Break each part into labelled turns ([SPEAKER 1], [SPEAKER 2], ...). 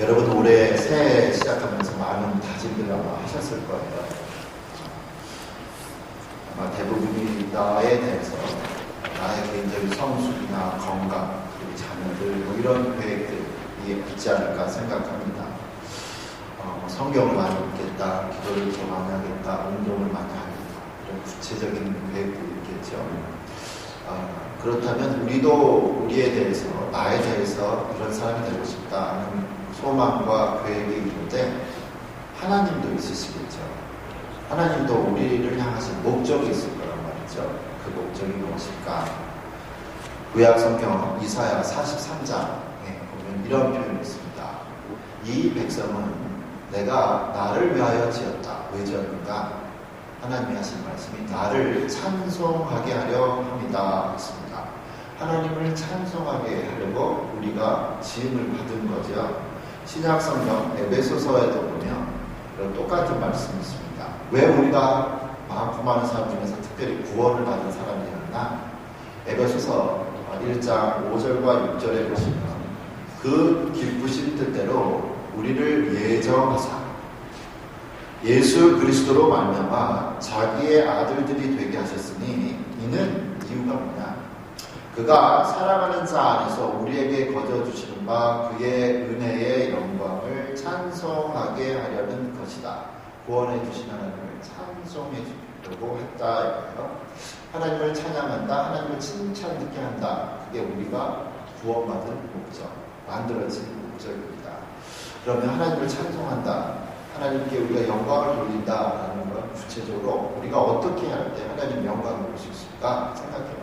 [SPEAKER 1] 여러분 올해 새해 시작하면서 많은 다짐들 아마 하셨을 거예요. 아마 대부분이 나에 대해서 나의 개인적인 성숙이나 건강, 그리고 자녀들 뭐 이런 계획들이 있지 않을까 생각합니다. 어, 성경을 많이 읽겠다, 기도를 더 많이 하겠다, 운동을 많이 하겠다 이런 구체적인 계획들이 있겠죠. 어, 그렇다면 우리도 우리에 대해서 나에 대해서 이런 사람이 되고 싶다는 소망과 계획이 있는데 하나님도 있으시겠죠. 하나님도 우리를 향하신 목적이 있을 거란 말이죠. 그 목적이 무엇일까? 구약 성경 이사야 43장에 보면 이런 표현이 있습니다. 이 백성은 내가 나를 위하여 지었다. 왜 지었는가? 하나님이 하신 말씀이 나를 찬송하게 하려 합니다. 했습니다. 하나님을 찬송하게 하려고 우리가 지음을 받은 거죠. 신약 성경 에베소서에도 보면 이런 똑같은 말씀이 있습니다. 왜 우리가 많고 많은 사람 중에서 특별히 구원을 받은 사람이었나? 에베소서 1장 5절과 6절에 보시면 그 기쁘신 뜻대로 우리를 예정하사 예수 그리스도로 말미암아 자기의 아들들이 되게 하셨으니 이는 이유가 뭐냐? 그가 사랑하는 자 안에서 우리에게 거저 주시는 바 그의 은혜의 영광을 찬송하게 하려는 것이다. 구원해 주신 하나님을 찬송해 주려고 했다. 하나님을 찬양한다. 하나님을 칭찬 듣게 한다. 그게 우리가 구원받은 목적, 만들어진 목적입니다. 그러면 하나님을 찬송한다. 하나님께 우리가 영광을 돌린다라는 건 구체적으로 우리가 어떻게 할 때 하나님 영광을 볼 수 있을까 생각해봐요.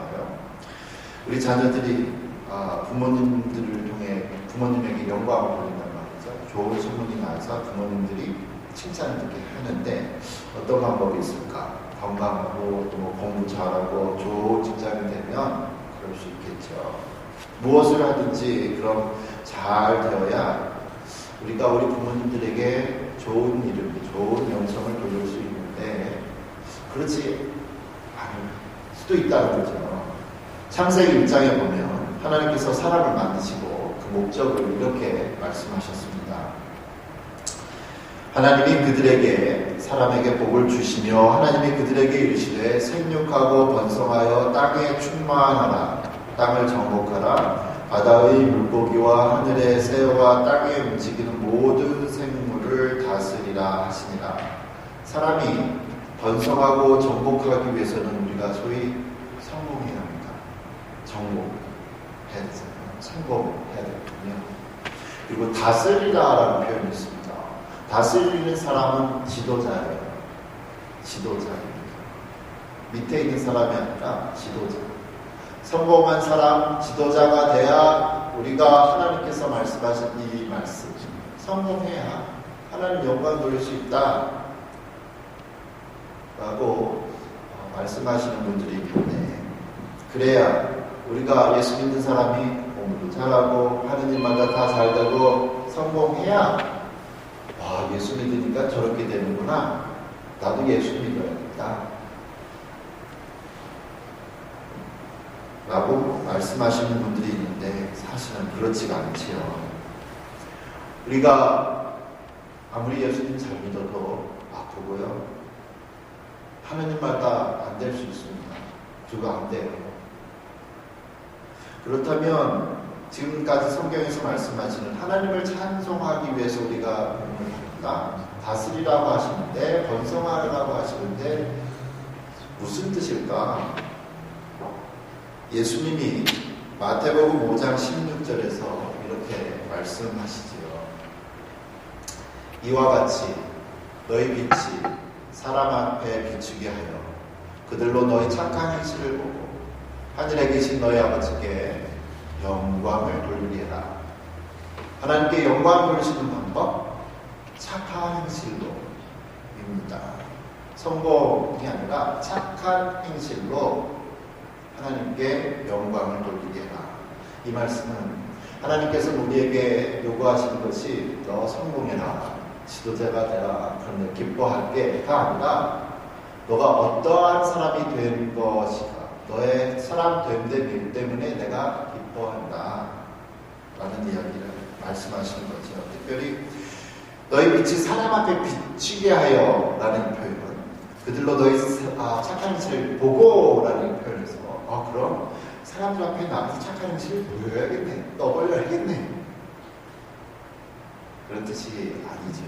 [SPEAKER 1] 우리 자녀들이 아, 부모님들을 통해 부모님에게 영광을 돌린단 말이죠. 좋은 소문이 나서 부모님들이 칭찬을 듣게 하는데 어떤 방법이 있을까? 건강하고 또 공부 잘하고 좋은 직장이 되면 그럴 수 있겠죠. 무엇을 하든지 그럼 잘 되어야 우리가 우리 부모님들에게 좋은 이름, 좋은 영성을 돌릴 수 있는데 그렇지 않을 수도 있다는 거죠. 창세기 1장에 보면 하나님께서 사람을 만드시고 그 목적을 이렇게 말씀하셨습니다. 하나님이 그들에게 사람에게 복을 주시며 하나님이 그들에게 이르시되 생육하고 번성하여 땅에 충만하라 땅을 정복하라 바다의 물고기와 하늘의 새와 땅에 움직이는 모든 생물을 다스리라 하시니라 사람이 번성하고 정복하기 위해서는 우리가 소위. 정복해야 되잖아요. 성공해야 되거든요. 그리고 다스리라라는 표현이 있습니다. 다스리는 사람은 지도자예요. 지도자입니다. 밑에 있는 사람이 아니라 지도자. 성공한 사람, 지도자가 돼야 우리가 하나님께서 말씀하신 이 말씀, 성공해야 하나님 영광 돌릴 수 있다. 라고 어, 말씀하시는 분들이 있는데, 그래야 우리가 예수 믿는 사람이 공부도 잘하고, 하는 일마다 다 잘되고, 성공해야 와, 예수 믿으니까 저렇게 되는구나. 나도 예수 믿어야겠다. 라고 말씀하시는 분들이 있는데 사실은 그렇지가 않지요. 우리가 아무리 예수님 잘 믿어도 아프고요. 하느님 말다 안 될 수 있습니다. 그거 안 돼요. 그렇다면 지금까지 성경에서 말씀하시는 하나님을 찬송하기 위해서 우리가 공을 합니다. 다스리라고 하시는데 번성하라고 하시는데 무슨 뜻일까? 예수님이 마태복음 5장 16절에서 이렇게 말씀하시지요. 이와 같이 너희 빛이 사람 앞에 비추게 하여 그들로 너희 착한 행실을 보고 하늘에 계신 너희 아버지께 영광을 돌리게 해라. 하나님께 영광 돌리시는 방법 착한 행실로입니다. 성공이 아니라 착한 행실로 하나님께 영광을 돌리게 해라. 이 말씀은 하나님께서 우리에게 요구하시는 것이 너 성공해라. 지도자가 되라. 그런데 기뻐할 게가 아니라 너가 어떠한 사람이 된 것이가 너의 사람 됨됨 때문에 내가 기뻐한다. 라는 이야기를 말씀하시는 거죠. 특별히 너희 빛이 사람 앞에 비치게 하여 라는 표현은 그들로 너희 아, 착한 짓을 보고 라는 표현에서 아 그럼 사람들 앞에 나가서 착한 짓을 보여야겠네 떠벌려야겠네 그런 뜻이 아니죠.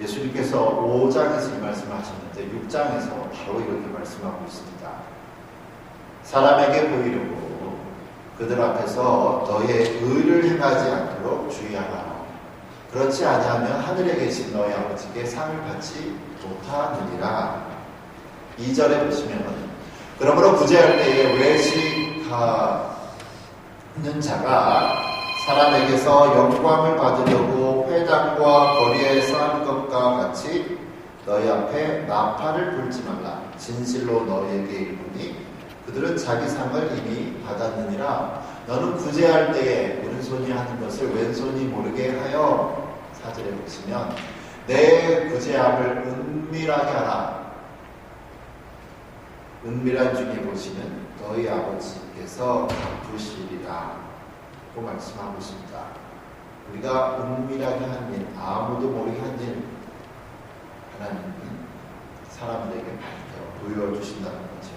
[SPEAKER 1] 예수님께서 5장에서 이 말씀을 하셨는데 6장에서 바로 이렇게 말씀하고 있습니다. 사람에게 보이려고 그들 앞에서 너의 의를 행하지 않도록 주의하라. 그렇지 아니하면 하늘에 계신 너희 아버지께 상을 받지 못하느니라. 2절에 보시면 그러므로 구제할 때에 외식하는 자가 사람에게서 영광을 받으려고 회당과 거리에서 하는 것과 같이 너희 앞에 나팔을 불지 말라. 진실로 너희에게 이르니 그들은 자기 상을 이미 받았느니라. 너는 구제할 때에 오른손이 하는 것을 왼손이 모르게 하여 사절에 보시면 내 구제함을 은밀하게 하라. 은밀한 중에 보시는 너희 아버지께서 갚으시리라. 고 말씀하고 있습니다. 우리가 은밀하게 한 일, 아무도 모르게 한 일, 하나님은 사람들에게 밝혀 보여주신다는 거죠.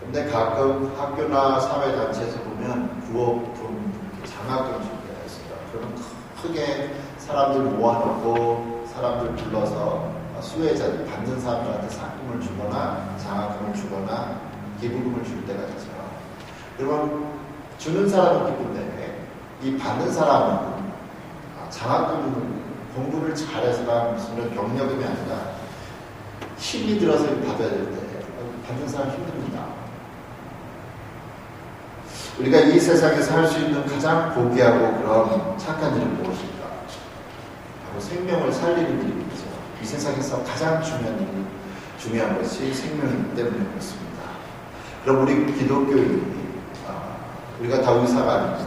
[SPEAKER 1] 근데 가끔 학교나 사회단체에서 보면 구호품, 장학금 준비가 있어요. 그러면 크게 사람들 모아놓고 사람들 불러서 수혜자들 받는 사람들한테 상금을 주거나 장학금을 주거나 기부금을 줄 때가 있죠. 그러면 주는 사람은 기쁜데 이 받는 사람은 장학금 공부를 잘해서가 무슨 경력금이 아니라 힘이 들어서 받아야 될 때 받는 사람 힘듭니다. 우리가 이 세상에서 할 수 있는 가장 고귀하고 그런 착한 일은 무엇일까? 바로 생명을 살리는 일이죠. 이 세상에서 가장 중요한 일, 중요한 것이 생명이기 때문에 그렇습니다. 그럼 우리 기독교인이 아, 우리가 다 의사가 아닙니다.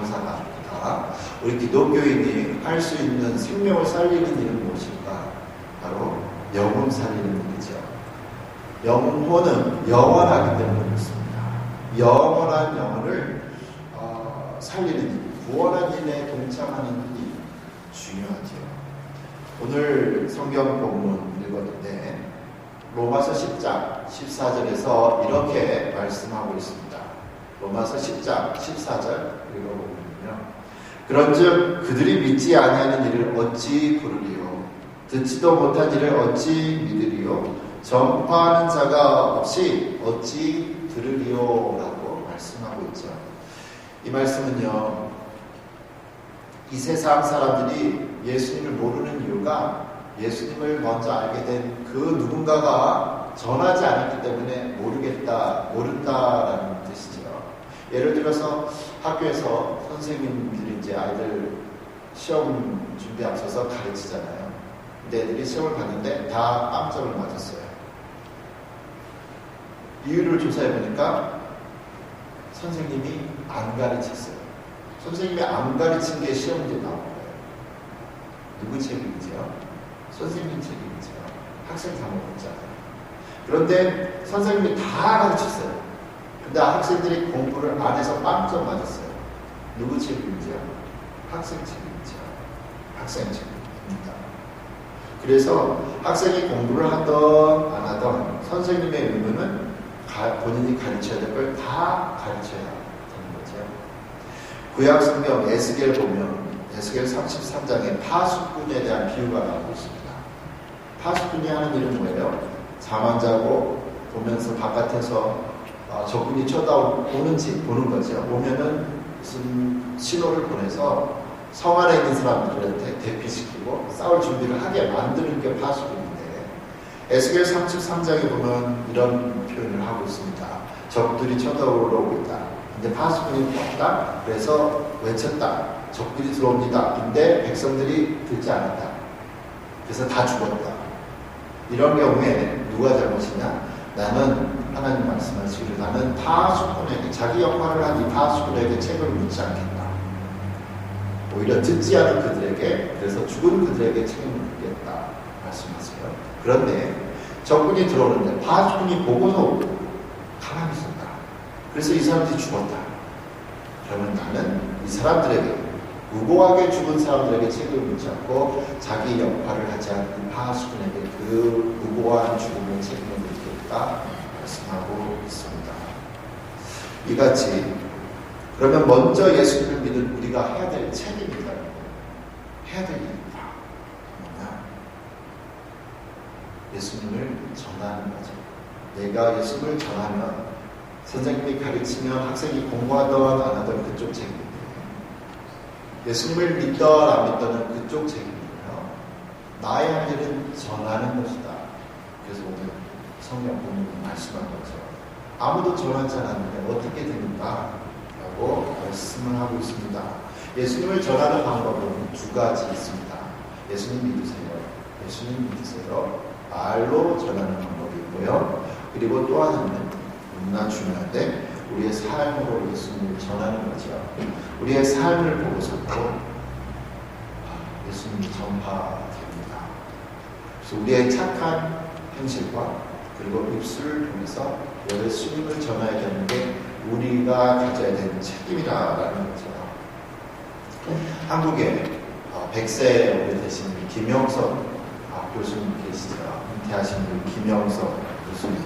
[SPEAKER 1] 강사가 아닙니다. 우리 기독교인이 할 수 있는 생명을 살리는 일은 무엇일까? 바로 영혼 살리는 일이죠. 영혼은 영원하기 때문에 그렇습니다. 영원한 영혼을 어, 살리는 일, 구원한 일에 동참하는 일이 중요하죠. 오늘 성경 본문 읽었는데 로마서 10장 14절에서 이렇게 말씀하고 있습니다. 로마서 10장 14절 읽어보면요. 그런즉 그들이 믿지 아니하는 일을 어찌 부르리요 듣지도 못한 일을 어찌 믿으리요 전파하는 자가 없이 어찌 들으리오라고 말씀하고 있죠. 이 말씀은요, 이 세상 사람들이 예수님을 모르는 이유가 예수님을 먼저 알게 된 그 누군가가 전하지 않았기 때문에 모르겠다, 모른다라는. 예를 들어서 학교에서 선생님들이 이제 아이들 시험 준비 앞서서 가르치잖아요. 근데 애들이 시험을 봤는데 다 빵점을 맞았어요. 이유를 조사해 보니까 선생님이 안 가르쳤어요. 선생님이 안 가르친 게 시험 문제 나온 거예요. 누구 책임이죠? 선생님 책임이죠. 학생 잘못했잖아요. 그런데 선생님이 다 가르쳤어요. 근데 학생들이 공부를 안 해서 빵점 맞았어요. 누구 책임이죠? 학생 책임이죠. 학생 책임입니다. 그래서 학생이 공부를 하던 안 하던 선생님의 의무는 본인이 가르쳐야 될 걸 다 가르쳐야 되는 거죠. 구약 성경 에스겔 보면 에스겔 33장에 파수꾼에 대한 비유가 나오고 있습니다. 파수꾼이 하는 일은 뭐예요? 잠안 자고 보면서 바깥에서 어, 적군이 쳐다오는지 보는 거죠. 보면은 무슨 신호를 보내서 성 안에 있는 사람들한테 대피시키고 싸울 준비를 하게 만드는 게 파수꾼입니다. 에스겔 33장에 보면 이런 표현을 하고 있습니다. 적들이 쳐다보고 있다. 근데 파수꾼이 없다. 그래서 외쳤다. 적들이 들어옵니다. 근데 백성들이 듣지 않았다. 그래서 다 죽었다. 이런 경우에 누가 잘못이냐? 나는 하나님 말씀하시기를 나는 파수꾼에게 자기 역할을 한이 파수꾼에게 책을 묻지 않겠다. 오히려 듣지 않은 그들에게 그래서 죽은 그들에게 책임을 묻겠다 말씀하세요. 그런데 적군이 들어오는데 파수꾼이 보고서 가만히 있었다. 그래서 이 사람들이 죽었다. 그러면 나는 이 사람들에게 무고하게 죽은 사람들에게 책임을 묻지 않고 자기 역할을 하지 않는 하수군에게 그 무고한 죽음의 책임을 묻겠다 말씀하고 있습니다. 이같이 그러면 먼저 예수님을 믿은 우리가 해야 될 책임이다. 해야 될 일이다. 뭐냐? 예수님을 전하는 거죠. 내가 예수님을 전하면 선생님이 가르치면 학생이 공부하던 안 하던 그쪽 책임이에요. 예수님을 믿던 안 믿던 그쪽 책임이에요. 나의 할 일은 전하는 것이다. 그래서 오늘 본문이 말씀한 거죠. 아무도 전하지 않았는데 어떻게 됩니까? 라고 말씀을 하고 있습니다. 예수님을 전하는 방법은 두 가지 있습니다. 예수님 믿으세요. 예수님 믿으세요. 말로 전하는 방법이 있고요. 그리고 또 하나는 너무나 중요한데 우리의 삶으로 예수님을 전하는 거죠. 우리의 삶을 보고서도 예수님이 전파됩니다. 그래서 우리의 착한 행실과 그리고 입술을 통해서 예수님을 전해야 되는 게 우리가 가져야 되는 책임이라는 거죠. 한국에 100세 우리 되신 김영석 교수님 계시죠. 은퇴하신 분 김영석 교수님.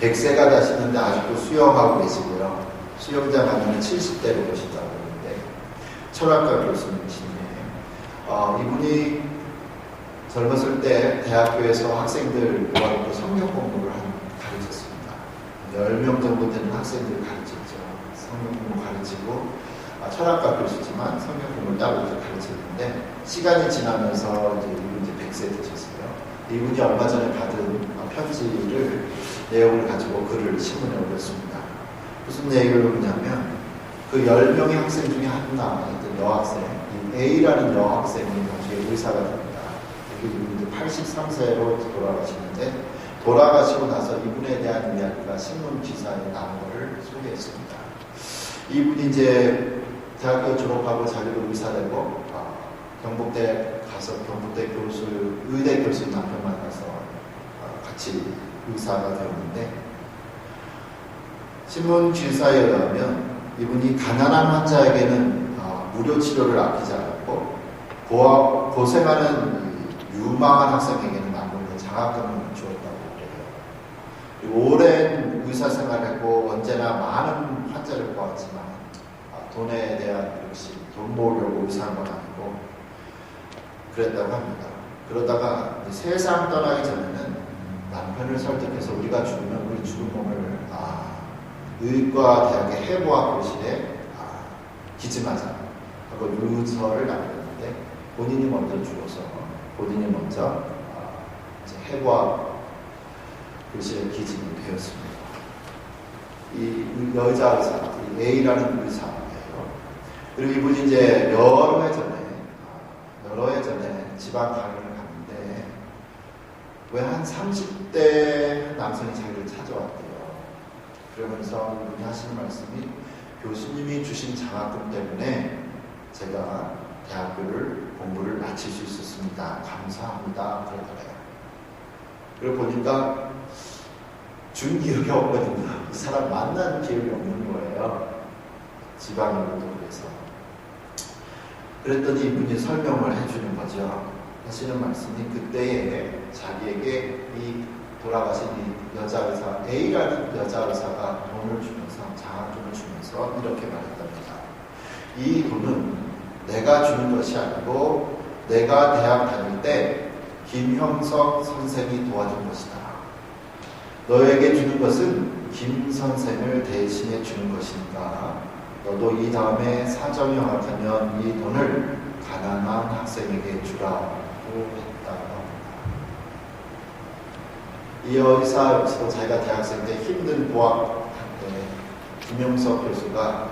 [SPEAKER 1] 100세가 되시는데 아직도 수영하고 계시고요. 수영장 가면 70대로 보신다고 그러는데 철학과 교수님이신데 어, 이분이 젊었을 때 대학교에서 학생들 모아놓고 성경 공부를 가르쳤습니다. 10명 정도 되는 학생들을 가르쳤죠. 성경 공부 가르치고 아, 철학과 교수지만 성경 공부를 따로 가르쳤는데 시간이 지나면서 이제 이분 이제 100세 되셨어요. 이분이 얼마 전에 받은 편지를 내용을 가지고 글을 신문에 올렸습니다. 무슨 얘기를 하냐면 그 10명의 학생 중에 하나 여학생, A라는 여학생이 나중에 의사가 됩니다. 이분이 83세로 돌아가시는데 돌아가시고 나서 이분에 대한 이야기가 신문 기사에 나온 것을 소개했습니다. 이분이 이제 대학교 졸업하고 자기도 의사 되고 아, 경북대 가서 경북대 교수, 의대 교수 남편 만나서 아, 같이 의사가 되었는데 신문 기사에 의하면 이분이 가난한 환자에게는 아, 무료 치료를 아끼지 않았고 고, 고생하는 유망한 학생에게는 남은 장학금을 주었다고 그래요. 오랜 의사 생활했고 언제나 많은 환자를 보았지만 아, 돈에 대한 역시 돈 모으려고 의사한 건 아니고 그랬다고 합니다. 그러다가 세상 떠나기 전에는 남편을 설득해서 우리가 죽으면 우리 죽은 몸을 아, 의과 대학의 해부학 교실에 아, 기증하자 하고 유서를 남겼는데 본인이 먼저 죽어서 본인이 먼저 아, 해부학 교실에 기증이 되었습니다. 이 여자 의사, 이 A라는 의사예요. 그리고 이분이 이제 여러 해 전에 아, 여러 해 전에 지방 강의를 갔는데 왜 한 30대 남성이 자기를 찾아왔대요. 그러면서 이분이 하시는 말씀이 교수님이 주신 장학금 때문에 제가 대학교를 공부를 마칠 수 있었습니다. 감사합니다. 그러더래요. 그리고 보니까 준 기억이 없거든요. 이 사람 만난 기억이 없는 거예요. 지방으로도 그래서. 그랬더니 이분이 설명을 해주는 거죠. 하시는 말씀이 그때에 자기에게 이 돌아가신 이 여자 의사 A라는 여자 의사가 돈을 주면서 장학금을 주면서 이렇게 말했답니다. 이 돈은 내가 주는 것이 아니고 내가 대학 다닐 때 김형석 선생이 도와준 것이다. 너에게 주는 것은 김 선생을 대신해 주는 것이니까 너도 이 다음에 사정이 허락하면 이 돈을 가난한 학생에게 주라고 했다고 합니다. 이 의사로서 자기가 대학생 때 힘든 보학할 때 김영석 교수가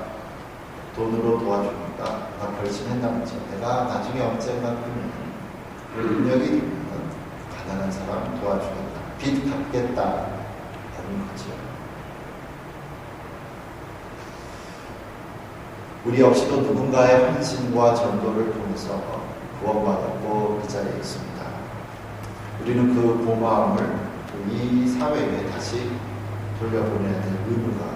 [SPEAKER 1] 돈으로 도와 주니까 나 결심했다는 거죠. 내가 나중에 언젠가 크면 그 능력이 되면 가난한 사람 도와주겠다. 빚 갚겠다. 라는 거죠. 우리 역시도 누군가의 헌신과 전도를 통해서 구원받았고 그 자리에 있습니다. 우리는 그 고마움을 이 사회에 다시 돌려보내야 될 의무가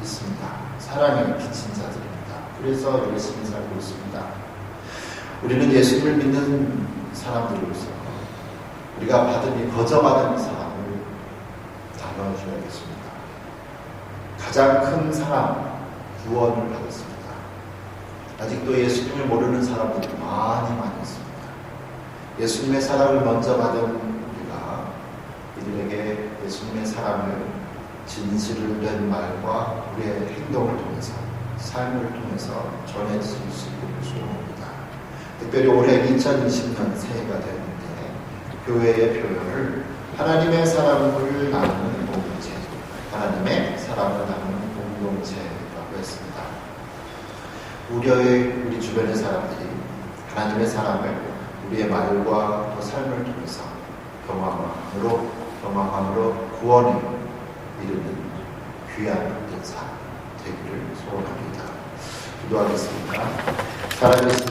[SPEAKER 1] 있습니다. 사랑에 비친 자들입니다. 그래서 열심히 살고 있습니다. 우리는 예수님을 믿는 사람들로서 우리가 받은 이 거저받은 사랑을 나눠줘야겠습니다. 가장 큰 사랑, 구원을 받았습니다. 아직도 예수님을 모르는 사람들이 많이 많이 있습니다. 예수님의 사랑을 먼저 받은 우리가 이들에게 예수님의 사랑을 진실을 된 말과 우리의 행동을 통해서 삶을 통해서 있기를 소원합니다. 특별히 올해 2020년 새해가 되는데 교회의 표현을 하나님의 사랑을 나누는 공동체, 하나님의 사랑을 나누는 공동체라고 했습니다. 우리의 우리 주변의 사람들이 하나님의 사랑을 우리의 말과 또 삶을 통해서 경험함으로 경험함으로 구원을 이루는 귀한 은사 되기를 소원합니다. 기도하겠습니다. 살아계신